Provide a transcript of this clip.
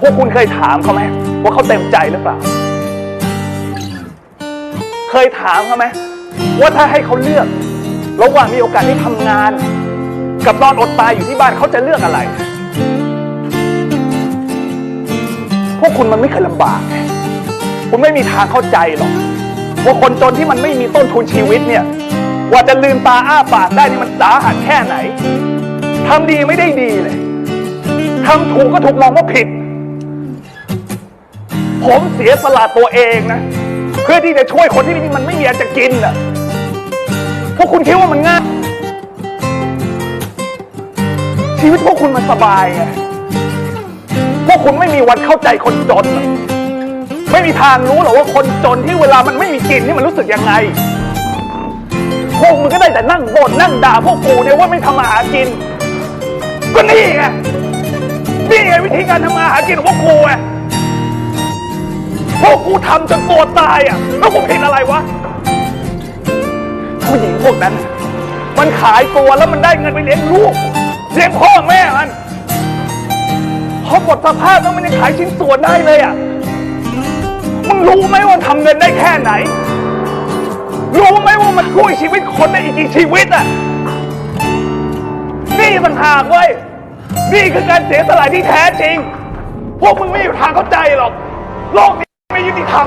พวกคุณเคยถามเขาไหมว่าเขาเต็มใจหรือเปล่า เคยถามเขาไหมว่าถ้าให้เขาเลือก ระหว่างมีโอกาสได้ทำงาน กับนอนอดตายอยู่ที่บ้านเขาจะเลือกอะไร พวกคุณมันไม่เคยลำบากคุณไม่มีทางเข้าใจหรอกว่าคนจนที่มันไม่มีต้นทุนชีวิตเนี่ยกว่าจะลืมตาอ้าปากได้นี่มันสาหัสแค่ไหนทำดีไม่ได้ดีเลยทำถูกก็ถูกมองว่าผิด ผมเสียสละตัวเองนะ เพื่อที่จะช่วยคนที่มันไม่มีอันจะกินน่ะ พวกคุณคิดว่ามันง่าย ชีวิตพวกคุณมันสบายไงพวกคุณไม่มีวันเข้าใจคนจนอกไม่มีทางรู้หรอกว่าคนจนที่เวลามันไม่มีกินนี่มันรู้สึกยังไง พวกมึงก็ได้แต่นั่งบ่นนั่งด่าพวกกูเนี่ยว่าไม่ทำมาหากิน ก็นี่ไง นี่ไงวิธีการทำมาหากินของพวกกูไง พวกกูทำจนตัวตายอะ แล้วกูผิดอะไรวะ ผู้หญิงพวกนั้น มันขายตัวแล้วมันได้เงินไปเลี้ยงลูก เลี้ยงพ่อแม่มันพอหมดสภาพแล้วมันยังขายชิ้นส่วนได้เลยอะ มึงรู้ไหมว่าทำเงินได้แค่ไหน รู้ไหมว่ามันช่วยชีวิตคนได้อีกกี่ชีวิตอะ นี่ต่างหากเว้ย นี่คือการเสียสละที่แท้จริง พวกมึงไม่มีทางเข้าใจหรอก โลก นี้ไม่ยุติธรรม